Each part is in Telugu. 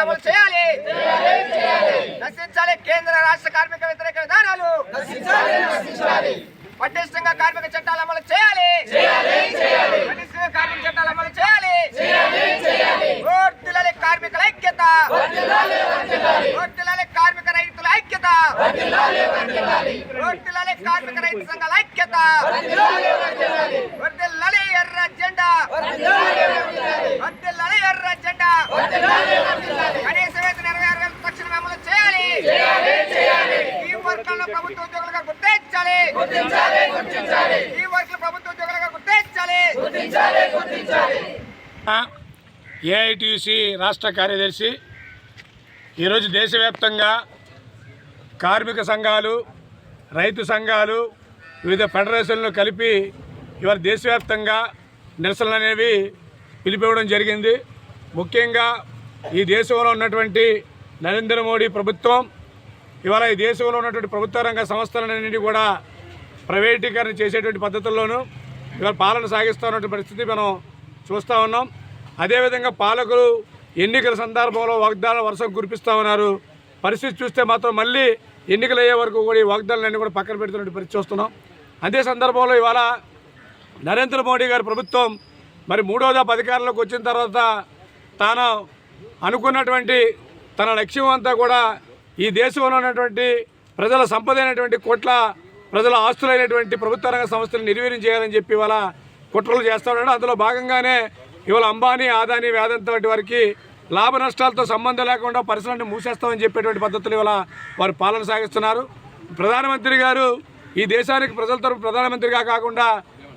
అమలు చేయాలి నశించాలి కేంద్ర రాష్ట్ర కార్మిక వ్యతిరేక విధానాలు. పటిష్టంగా కార్మిక చట్టాలు అమలు చేయాలి పటిష్టంగా కార్మిక చట్టాలు అమలు చేయాలి వర్ధిల్లాలి కార్మికుల ఐక్యత వర్ధిల్లాలి కార్మిక రైతుల ఐక్యత. వర్ధిల్లాలి కార్మిక రైతు సంఘాల ఐక్యత. వర్ధిల్లాలి ఎర్ర జెండా. వర్ధిల్లాలి ఎర్ర జెండా. కనీస వేతన ఇరవై ఆరు వేలు తక్షణమే అమలు చేయాలి. ఈ వర్గాలను ప్రభుత్వ ఉద్యోగులుగా గుర్తించాలి. ఈ వర్గాల ప్రభుత్వ ఉద్యోగులుగా గుర్తించాలి. ఏఐటిసి రాష్ట్ర కార్యదర్శి ఈరోజు దేశవ్యాప్తంగా కార్మిక సంఘాలు రైతు సంఘాలు వివిధ ఫెడరేషన్లు కలిపి ఇవాళ దేశవ్యాప్తంగా నిరసనలు అనేవి పిలిపివ్వడం జరిగింది. ముఖ్యంగా ఈ దేశంలో ఉన్నటువంటి నరేంద్ర మోడీ ప్రభుత్వం ఇవాళ ఈ దేశంలో ఉన్నటువంటి ప్రభుత్వ రంగ సంస్థలన్నింటినీ కూడా ప్రైవేటీకరణ చేసేటువంటి పద్ధతుల్లోనూ ఇవాళ పాలన సాగిస్తున్నటువంటి పరిస్థితి మనం చూస్తూ ఉన్నాం. అదేవిధంగా పాలకులు ఎన్నికల సందర్భంలో వాగ్దానాలు వర్షం కురిపిస్తూ ఉన్నారు. పరిస్థితి చూస్తే మాత్రం మళ్ళీ ఎన్నికలు అయ్యే వరకు కూడా ఈ వాగ్దానాలన్నీ కూడా పక్కన పెడుతున్నటువంటి పరిస్థితి చూస్తున్నాం. అదే సందర్భంలో ఇవాళ నరేంద్ర మోడీ గారి ప్రభుత్వం మరి మూడోదా అధికారంలోకి వచ్చిన తర్వాత తాను అనుకున్నటువంటి తన లక్ష్యం అంతా కూడా ఈ దేశంలో ఉన్నటువంటి ప్రజల సంపద అయినటువంటి కోట్ల ప్రజల ఆస్తులైనటువంటి ప్రభుత్వ రంగ సంస్థలు నిర్వీర్యం చేయాలని చెప్పి ఇవాళ కుట్రలు చేస్తూ ఉన్నాడు. అందులో భాగంగానే ఇవాళ అంబానీ ఆదాని వేదంత వంటి వారికి లాభ నష్టాలతో సంబంధం లేకుండా పరిశ్రమని మూసేస్తామని చెప్పేటువంటి పద్ధతులు ఇవాళ వారు పాలన సాగిస్తున్నారు. ప్రధానమంత్రి గారు ఈ దేశానికి ప్రజల తరపు ప్రధానమంత్రిగా కాకుండా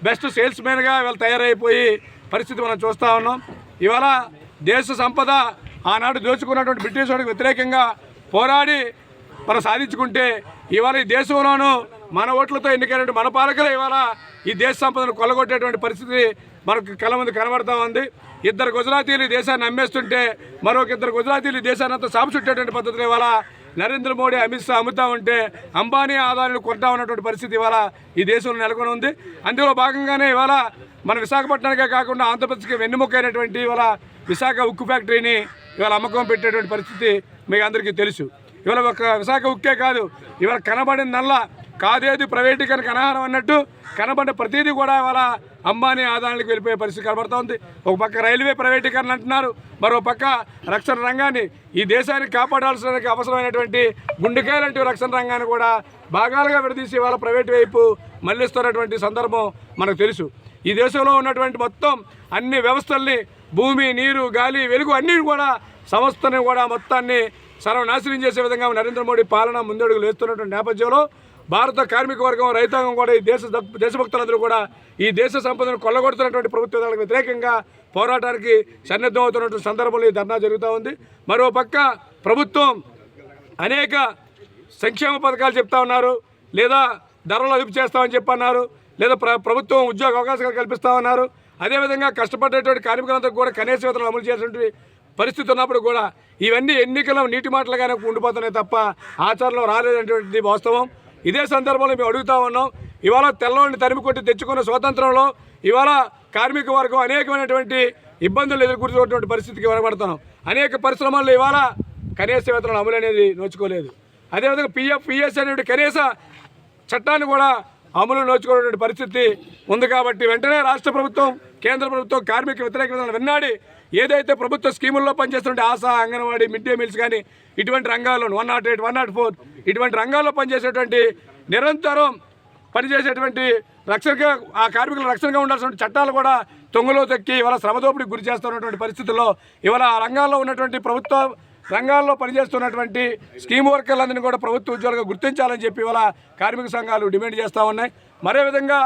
బెస్ట్ సేల్స్ మ్యాన్గా ఇవాళ తయారైపోయి పరిస్థితి మనం చూస్తూ ఉన్నాం. ఇవాళ దేశ సంపద ఆనాడు దోచుకున్నటువంటి బ్రిటిష్ వాడికి వ్యతిరేకంగా పోరాడి మనం సాధించుకుంటే ఇవాళ ఈ దేశంలోనూ మన ఓట్లతో ఎన్నికైనటువంటి మన పాలకులు ఇవాళ ఈ దేశ సంపదను కొల్లగొట్టేటువంటి పరిస్థితి మనకు కళ ముందు కనబడతా ఉంది. ఇద్దరు గుజరాతీలు దేశాన్ని అమ్మేస్తుంటే మరొక ఇద్దరు గుజరాతీలు దేశాన్ని అంతా సాపు చుట్టేటువంటి పద్ధతులు ఇవాళ నరేంద్ర మోడీ అమిత్ షా అమ్ముతా ఉంటే అంబానీ ఆదాయాలు కొంటా ఉన్నటువంటి పరిస్థితి ఇవాళ ఈ దేశంలో నెలకొని ఉంది. అందులో భాగంగానే ఇవాళ మన విశాఖపట్నానికే కాకుండా ఆంధ్రప్రదేశ్కి వెన్నుముకైనటువంటి ఇవాళ విశాఖ ఉక్కు ఫ్యాక్టరీని ఇవాళ అమ్మకం పెట్టేటువంటి పరిస్థితి మీకు అందరికీ తెలుసు. ఇవాళ ఒక విశాఖ ఉక్కే కాదు ఇవాళ కనబడిన నల్ల కాదేది ప్రైవేటీకరణకు కనహారం అన్నట్టు కనబడే ప్రతిదీ కూడా వాళ్ళ అంబానీ ఆదాయానికి వెళ్ళిపోయే పరిస్థితి కనబడుతూ ఉంది ఒక పక్క రైల్వే ప్రైవేటీకరణ అంటున్నారు మరో పక్క రక్షణ రంగాన్ని ఈ దేశాన్ని కాపాడాల్సిన అవసరమైనటువంటి గుండెకాయ లాంటి రక్షణ రంగాన్ని కూడా భాగాలుగా విడదీసి వాళ్ళ ప్రైవేట్ వైపు మళ్ళిస్తున్నటువంటి సందర్భం మనకు తెలుసు. ఈ దేశంలో ఉన్నటువంటి మొత్తం అన్ని వ్యవస్థల్ని భూమి నీరు గాలి వెలుగు అన్నీ కూడా సంస్థని కూడా మొత్తాన్ని సర్వనాశనం చేసే విధంగా నరేంద్ర మోడీ పాలన ముందడుగులు వేస్తున్నటువంటి నేపథ్యంలో భారత కార్మిక వర్గం రైతాంగం కూడా ఈ దేశ దేశభక్తులందరూ కూడా ఈ దేశ సంపదను కొల్లగొడుతున్నటువంటి ప్రభుత్వాలకు వ్యతిరేకంగా పోరాటానికి సన్నద్ధం అవుతున్నటువంటి సందర్భంలో ఈ ధర్నా జరుగుతూ ఉంది. మరో పక్క ప్రభుత్వం అనేక సంక్షేమ పథకాలు చెప్తా ఉన్నారు. లేదా ధరలు అదుపు చేస్తామని చెప్పన్నారు. లేదా ప్ర ప్రభుత్వం ఉద్యోగ అవకాశాలు కల్పిస్తా ఉన్నారు. అదేవిధంగా కష్టపడేటువంటి కార్మికులందరికీ కూడా కనీస వేతనాలు అమలు చేసినటువంటి పరిస్థితి ఉన్నప్పుడు కూడా ఇవన్నీ ఎన్నికల నీటి మాటలుగానే ఉండిపోతున్నాయి తప్ప ఆచరణలో రాలేదనేటువంటిది వాస్తవం. ఇదే సందర్భంలో మేము అడుగుతా ఉన్నాం ఇవాళ తెల్లవాడిని తరిమి కొట్టి తెచ్చుకున్న స్వాతంత్రంలో ఇవాళ కార్మిక వర్గం అనేకమైనటువంటి ఇబ్బందులు ఎదుర్కొంటున్నటువంటి పరిస్థితికి వెనబడుతున్నాం అనేక పరిశ్రమల్లో ఇవాళ కనీస వేతనం అమలు అనేది నోచుకోలేదు. అదేవిధంగా పిఎఫ్ పిఎస్ అనేటువంటి కనీస చట్టాన్ని కూడా అమలు నోచుకునేటువంటి పరిస్థితి ఉంది కాబట్టి వెంటనే రాష్ట్ర ప్రభుత్వం కేంద్ర ప్రభుత్వం కార్మిక వ్యతిరేక విధానాలు విన్నాడి. ఏదైతే ప్రభుత్వ స్కీముల్లో పనిచేస్తుంటే Asha anganwadi mid day meals కానీ ఇటువంటి రంగాల్లో one not eight one not four ఇటువంటి రంగాల్లో పనిచేసేటువంటి నిరంతరం పనిచేసేటువంటి రక్షణగా ఆ కార్మికుల రక్షణగా ఉండాల్సిన చట్టాలు కూడా తొంగలో తొక్కి ఇవాళ శ్రమదోపిడికి గురి చేస్తున్నటువంటి పరిస్థితుల్లో ఇవాళ ఆ రంగాల్లో ఉన్నటువంటి ప్రభుత్వ రంగాల్లో పనిచేస్తున్నటువంటి స్కీమ్ వర్కర్లందరినీ కూడా ప్రభుత్వ ఉద్యోగులుగా గుర్తించాలని చెప్పి ఇవాళ కార్మిక సంఘాలు డిమాండ్ చేస్తూ ఉన్నాయి. మరే విధంగా